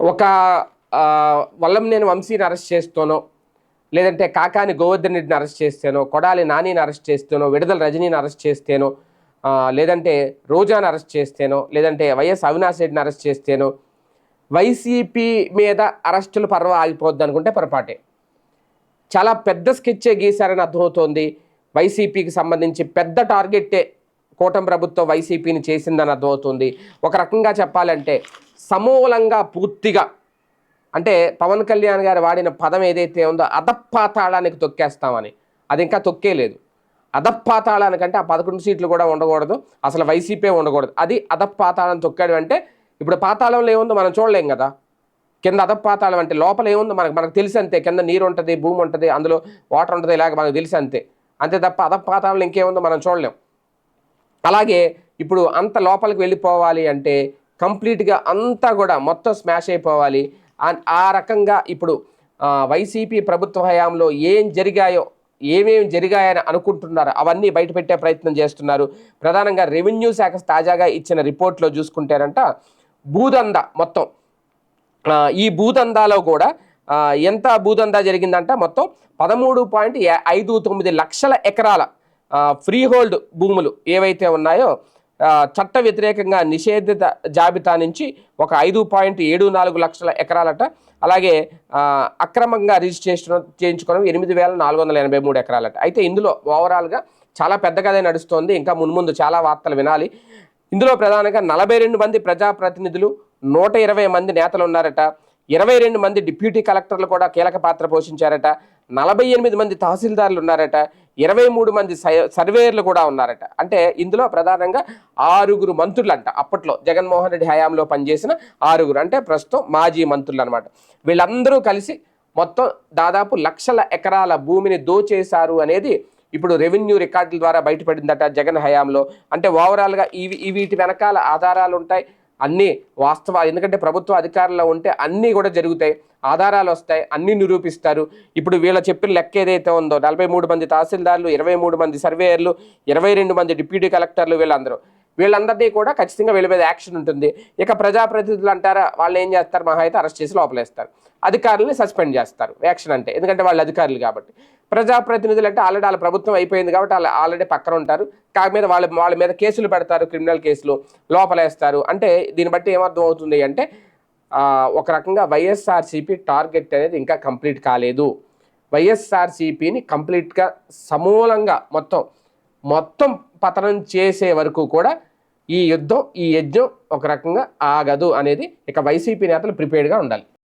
ఒక వల్లం వల్లంనేని వంశీని అరెస్ట్ చేస్తానో లేదంటే కాకాని గోవర్ధన్ రెడ్డిని అరెస్ట్ చేస్తేనో కొడాలి నానిని అరెస్ట్ చేస్తేనో విడుదల రజనీని అరెస్ట్ చేస్తేనో లేదంటే రోజాని అరెస్ట్ చేస్తేనో లేదంటే వైఎస్ అవినాష్ రెడ్డిని అరెస్ట్ చేస్తేనో వైసీపీ మీద అరెస్టులు పర్వ ఆగిపోద్ది అనుకుంటే పొరపాటే. చాలా పెద్ద స్కెచ్చే గీశారని అర్థమవుతోంది. వైసీపీకి సంబంధించి పెద్ద టార్గెట్టే కూటమి ప్రభుత్వం వైసీపీని చేసిందని అర్థమవుతుంది. ఒక రకంగా చెప్పాలంటే సమూలంగా పూర్తిగా అంటే పవన్ కళ్యాణ్ గారు వాడిన పదం ఏదైతే ఉందో అధపాతాళానికి తొక్కేస్తామని. అది ఇంకా తొక్కేలేదు. అధపాతాళానికంటే ఆ పదకొండు సీట్లు కూడా ఉండకూడదు. అసలు వైసీపీ ఉండకూడదు. అది అధపాతాళం తొక్కాడు అంటే ఇప్పుడు పాతాళంలో ఏముందో మనం చూడలేం కదా. కింద అధపాతాళం అంటే లోపల ఏముందో మనకు మనకు తెలిసి అంతే. కింద నీరు ఉంటుంది భూమి ఉంటుంది అందులో వాటర్ ఉంటుంది ఇలాగ మనకు తెలిసి అంతే. అంతే తప్ప అధపాతాళంలో ఇంకేముందో మనం చూడలేం. అలాగే ఇప్పుడు అంత లోపలికి వెళ్ళిపోవాలి అంటే కంప్లీట్గా అంతా కూడా మొత్తం స్మాష్ అయిపోవాలి. ఆ- ఆ రకంగా ఇప్పుడు వైసీపీ ప్రభుత్వ హయాంలో ఏం జరిగాయో ఏమేమి జరిగాయని అనుకుంటున్నారో అవన్నీ బయటపెట్టే ప్రయత్నం చేస్తున్నారు. ప్రధానంగా రెవెన్యూ శాఖ తాజాగా ఇచ్చిన రిపోర్ట్లో చూసుకుంటారంట భూదంద మొత్తం. ఈ భూదందాలో కూడా ఎంత భూదందా జరిగిందంట మొత్తం పదమూడు పాయింట్ ఐదు తొమ్మిది లక్షల ఎకరాల ఫ్రీ హోల్డ్ భూములు ఏవైతే ఉన్నాయో చట్ట వ్యతిరేకంగా నిషేధిత జాబితా నుంచి ఒక ఐదు పాయింట్ ఏడు నాలుగు లక్షల ఎకరాలట. అలాగే అక్రమంగా రిజిస్ట్రేషన్ చేయించుకోవడం ఎనిమిది వేల నాలుగు వందల ఎనభై మూడు ఎకరాలట. అయితే ఇందులో ఓవరాల్గా చాలా పెద్దగానే నడుస్తోంది. ఇంకా మున్ముందు చాలా వార్తలు వినాలి. ఇందులో ప్రధానంగా నలభై రెండు మంది ప్రజాప్రతినిధులు నూట ఇరవై మంది నేతలు ఉన్నారట. ఇరవై రెండు మంది డిప్యూటీ కలెక్టర్లు కూడా కీలక పాత్ర పోషించారట. నలభై ఎనిమిది మంది తహసీల్దార్లు ఉన్నారట. ఇరవై మూడు మంది సై- సర్వేయర్లు కూడా ఉన్నారట. అంటే ఇందులో ప్రధానంగా ఆరుగురు మంత్రులు అంట అప్పట్లో జగన్మోహన్ రెడ్డి హయాంలో పనిచేసిన ఆరుగురు. అంటే ప్రస్తుతం మాజీ మంత్రులు అనమాట వీళ్ళందరూ కలిసి మొత్తం దాదాపు లక్షల ఎకరాల భూమిని దోచేశారు అనేది ఇప్పుడు రెవెన్యూ రికార్డుల ద్వారా బయటపడిందట జగన్ హయాంలో. అంటే ఓవరాల్గా ఇవి ఈ వీటి వెనకాల ఆధారాలు ఉంటాయి అన్నీ వాస్తవ ఎందుకంటే ప్రభుత్వ అధికారంలో ఉంటే అన్నీ కూడా జరుగుతాయి. ఆధారాలు వస్తాయి అన్నీ నిరూపిస్తారు. ఇప్పుడు వీళ్ళ చెప్పిన లెక్క ఏదైతే ఉందో నలభై మూడు మంది తహసీల్దార్లు ఇరవై మూడు మంది సర్వేయర్లు ఇరవై రెండు మంది డిప్యూటీ కలెక్టర్లు వీళ్ళందరూ. వీళ్ళందరినీ కూడా ఖచ్చితంగా వీళ్ళ మీద యాక్షన్ ఉంటుంది. ఇక ప్రజాప్రతినిధులు అంటారా వాళ్ళు ఏం చేస్తారు? మహా అయితే అరెస్ట్ చేసి లోపలేస్తారు. అధికారులని సస్పెండ్ చేస్తారు. యాక్షన్ అంటే. ఎందుకంటే వాళ్ళు అధికారులు కాబట్టి. ప్రజాప్రతినిధులు అంటే ఆల్రెడీ వాళ్ళ ప్రభుత్వం అయిపోయింది కాబట్టి వాళ్ళు ఆల్రెడీ పక్కన ఉంటారు. కాక మీద వాళ్ళ వాళ్ళ మీద కేసులు పెడతారు క్రిమినల్ కేసులు లోపలేస్తారు. అంటే దీన్ని బట్టి ఏమర్థం అవుతుంది అంటే ఒక రకంగా వైఎస్ఆర్సీపీ టార్గెట్ అనేది ఇంకా కంప్లీట్ కాలేదు. వైఎస్ఆర్సీపీని కంప్లీట్గా సమూలంగా మొత్తం మొత్తం పతనం చేసే వరకు కూడా ఈ యుద్ధం ఈ యజ్ఞం ఒక రకంగా ఆగదు అనేది ఇక వైసీపీ నేతలు ప్రిపేర్డ్గా ఉండాలి.